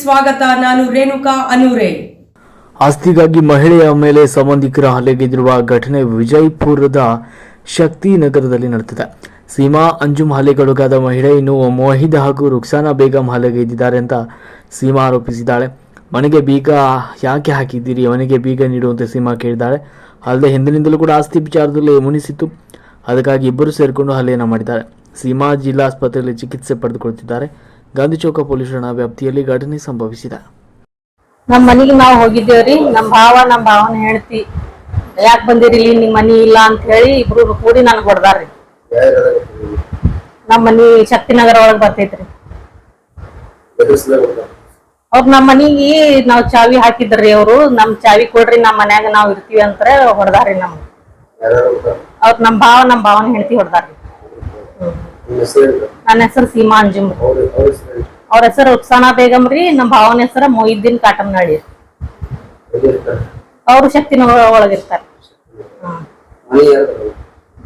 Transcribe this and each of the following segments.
ಸ್ವಾಗತ, ನಾನು ರೇಣುಕಾ ಆಸ್ತಿಗಾಗಿ ಮಹಿಳೆಯ ಮೇಲೆ ಸಂಬಂಧಿಕರ ಹಲ್ಲೆಗೆದಿರುವ ಘಟನೆ ವಿಜಯಪುರದ ಶಕ್ತಿನಗರದಲ್ಲಿ ನಡೆದಿದೆ. ಸೀಮಾ ಅಂಜುಮ್ ಹಲ್ಲೆಗೊಳಗಾದ ಮಹಿಳೆಯನ್ನು ಮೋಹಿದ್ ಹಾಗೂ ರುಕ್ಸಾನಾ ಬೇಗಂ ಹಲ್ಲೆಗೈದಿದ್ದಾರೆ ಅಂತ ಸೀಮಾ ಆರೋಪಿಸಿದ್ದಾಳೆ. ಮನೆಗೆ ಬೀಗ ಯಾಕೆ ಹಾಕಿದ್ದೀರಿ? ಅವನಿಗೆ ಬೀಗ ನೀಡುವಂತೆ ಸೀಮಾ ಕೇಳಿದ್ದಾಳೆ. ಅಲ್ಲದೆ ಹಿಂದಿನಿಂದಲೂ ಕೂಡ ಆಸ್ತಿ ವಿಚಾರದಲ್ಲಿ ಮುನಿಸಿತ್ತು. ಅದಕ್ಕಾಗಿ ಇಬ್ಬರು ಸೇರಿಕೊಂಡು ಹಲ್ಲೆಯನ್ನು ಮಾಡಿದ್ದಾರೆ. ಸೀಮಾ ಜಿಲ್ಲಾಸ್ಪತ್ರೆಯಲ್ಲಿ ಚಿಕಿತ್ಸೆ ಪಡೆದುಕೊಳ್ಳುತ್ತಿದ್ದಾರೆ. ಗಾಂಧಿ ಚೌಕ ಪೊಲೀಸ್ ಠಾಣಾ ವ್ಯಾಪ್ತಿಯಲ್ಲಿ ಘಟನೆ ಸಂಭವಿಸಿದೆ. ನಮ್ಮ ಮನೆಗೆ ನಾವು ಹೋಗಿದ್ದೇವ್ರಿ ನಮ್ಮ ಭಾವ ನಮ್ಮ ಭಾವನ ಹೇಳ್ತಿ ಯಾಕೆ ಬಂದಿರಿ ಇಲ್ಲಿ? ನಿಮ್ಮ ಮನಿ ಇಲ್ಲ ಅಂತ ಹೇಳಿ ಇಬ್ರು ಕೂಡಿ ನನಗೆ ಹೊಡೆದಾರ್ರಿ. ನಮ್ಮ ಮನಿ ಶಕ್ತಿನಗರ ಒಳಗೆ ಬರ್ತೈತ್ರಿ. ಅವ್ರ ನಮ್ಮ ಮನಿಗೆ ನಾವು ಚಾವಿ ಹಾಕಿದ್ರಿ ಅವರು. ನಮ್ ಚಾವಿ ಕೊಡ್ರಿ ನಮ್ಮ ಮನ್ಯಾಗ ನಾವು ಇರ್ತೀವಿ ಅಂತ ಹೊಡೆದಾರ್ರಿ ನಮ್ಗೆ. ಅವ್ರ ನಮ್ಮ ಭಾವ ನಮ್ಮ ಭಾವನ ಹೆಂಡತಿ ಹೊಡ್ದಾರ್ರಿ. ನನ್ನ ಹೆಸರು ಸೀಮಾ ಅಂಜುಮ್ ಅವ್ರ ಹೆಸರು ಉತ್ಸಾನ ಬೇಗಂ ರೀ ನಮ್ಮ ಭಾವನ ಹೆಸರ ಮೊಹಿದ್ದೀನ್ ಕಾಟಮ್ನಾಳಿ ಅವ್ರು ಶಕ್ತಿನ ಒಳಗಿರ್ತಾರೆ.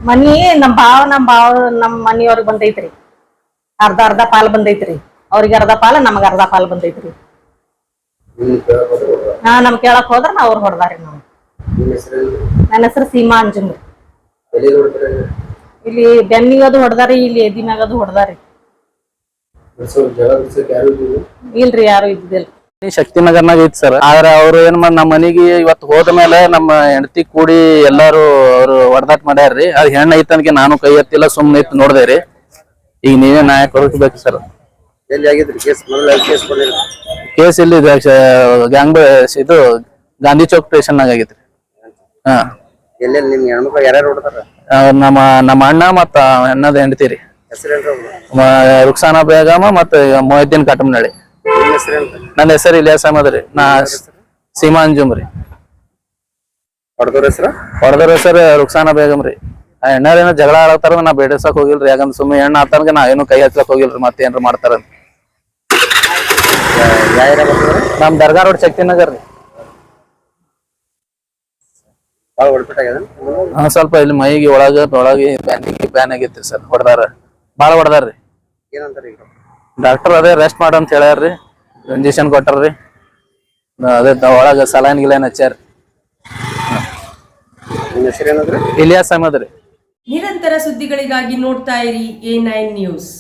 ಮನಿ ನಮ್ ಭಾವ ನಮ್ ಭಾವ ನಮ್ ಮನಿಯವ್ರಿಗೆ ಬಂದೈತ್ರಿ. ಅರ್ಧ ಅರ್ಧ ಪಾಲ್ ಬಂದೈತ್ರಿ. ಅವ್ರಿಗೆ ಅರ್ಧ ಪಾಲ ನಮಗ ಅರ್ಧ ಪಾಲ್ ಬಂದೈತ್ರಿ. ಹಾ ನಮ್ ಕೇಳಕ್ ಹೋದ್ರ ನಾವ್ ಅವ್ರ ಹೊಡ್ದಾರಿ ನಾವು. ನನ್ನ ಹೆಸರು ಸೀಮಾ ಅಂಜುಮ್ ಇಲ್ಲಿ ಬೆನ್ನಿಗದು ಹೊಡೆದಾರಿ ಇಲ್ಲಿ ಎದಿ ಮ್ಯಾಗದು ಹೊಡೆದಾರಿ. ಇಲ್ರಿ ಯಾರು ಇದ್ದಿಲ್ಲ ಶಕ್ತಿನಗರ್ನಾಗ ಐತಿ ಸರ್. ಆದ್ರೆ ಅವ್ರು ಏನ್ ಮಾಡ್ ನಮ್ಮ ಮನೆಗೆ ಇವತ್ತು ಹೋದ ಮೇಲೆ ನಮ್ಮ ಹೆಂಡತಿ ಕೂಡಿ ಎಲ್ಲಾರು ಅವ್ರು ಹೊಡೆದಾಟ ಮಾಡ್ಯಾರ್ರಿ. ಅದ್ ಹೆಣ್ಣ ಐತನ್ಗೆ ನಾನು ಕೈ ಎತ್ತಿಲ್ಲ ಸುಮ್ನೆ ಇತ್ತು ನೋಡ್ದೆ ರೀ ಈಗ ನೀವೇ ನ್ಯಾಯ ಕೊಡಬೇಕು ಸರ್. ಎಲ್ಲಿ ಆಗಿದ್ರಿ? ಕೇಸ್ ಮೊದಲ ಕೇಸ್ ಬಂದಿಲ್ಲ? ಕೇಸ್ ಇಲ್ಲಿ ಗ್ಯಾಂಗ್ ಇದು ಗಾಂಧಿ ಚೌಕ್ ಸ್ಟೇಷನ್ ನಾಗ ಆಗೈತ್ರಿ. ಹಾ. ಎಲ್ಲೆಲ್ಲಿ ನಿಮ್ ಹೆಣ್ಮಕ್ಳು ಯಾರ್ಯಾರು ಹೊಡ್ತಾರ? ಆ, ನಮ್ಮ ನಮ್ಮ ಅಣ್ಣ ಮತ್ತ ಅಣ್ಣದ ಹೆಂಡತಿರಿ ರೀ. ಹೆಸರೇನ್ರ ಮ- ರುಕ್ಸಾನಾ ಬೇಗಮ ಮತ್ತ ಮೊಹಿದ್ದೀನ್ ಕಾಟಮ್ನಳ್ಳಿ ನಿಮ್ಮ ಹೆಸರೇನ್ರ ನನ್ನ ಹೆಸರು ಇಲಿಯಾಸ್ ಅಹಮದ್ ರೀ. ನಾ ಸೀಮಾ ಅಂಜುಮ್ ರೀ. ಹೊಡೆದ್ರ ಹೆಸರ? ಹೊಡೆದ್ರ ಹೆಸರು ರುಕ್ಸಾನ ಬೇಗಮ್ ರೀ. ಆ ಎಣ್ಣಾರೇನೋ ಜಗಳ ಆಡತ್ತಾರ ನಾ ಬೇಡಸಕ್ ಹೋಗಿಲ್ರಿ. ಯಾಕಂದ್ರೆ ಸುಮ್ಮನೆ ಎಣ್ಣ ಆತನ್ಗ ನಾ ಏನು ಕೈ ಹಚ್ಚಕ್ ಹೋಗಿಲ್ರಿ. ಮತ್ತೆ ಏನ್ರ ಮಾಡ್ತಾರ ಯಾವ ಏರಿಯಾ ಬರ್ತದ ನಮ್ ದರ್ಗಾ ರೋಡ್ ಶಕ್ತಿನಗರ್ ರೀ. ಹಾ ಸ್ವಲ್ಪ ಇಲ್ಲಿ ಮೈಗೆ ಒಳಗ ಒಳಗೆ ಬ್ಯಾನಿಗೆ ಬ್ಯಾನ್ ಆಗೈತ್ರಿ ಸರ್ ಹೊಡೆದಾರ. ಬಾಳ ಹೊಡೆದಾರ್ರಿ. ಏನಂತಾರ ಡಾಕ್ಟರ್ ಅದೇ ರೆಸ್ಟ್ ಮಾಡ ಅಂತ ಹೇಳ್ಯಾರ್ರಿ. ಇಂಜೆಕ್ಷನ್ ಕೊಟ್ಟಾರ್ರಿ. ಅದೇ ಒಳಗ ಸಲೈನ್ ಗಿಲೈನ್ ಹಚ್ಚಾರ ಇಲಿಯಾಸ್ ಅಹಮದ್ ರೀ. ನಿರಂತರ ಸುದ್ದಿಗಳಿಗಾಗಿ ನೋಡ್ತಾ ಇರಿ ಎ ನೈನ್ ನ್ಯೂಸ್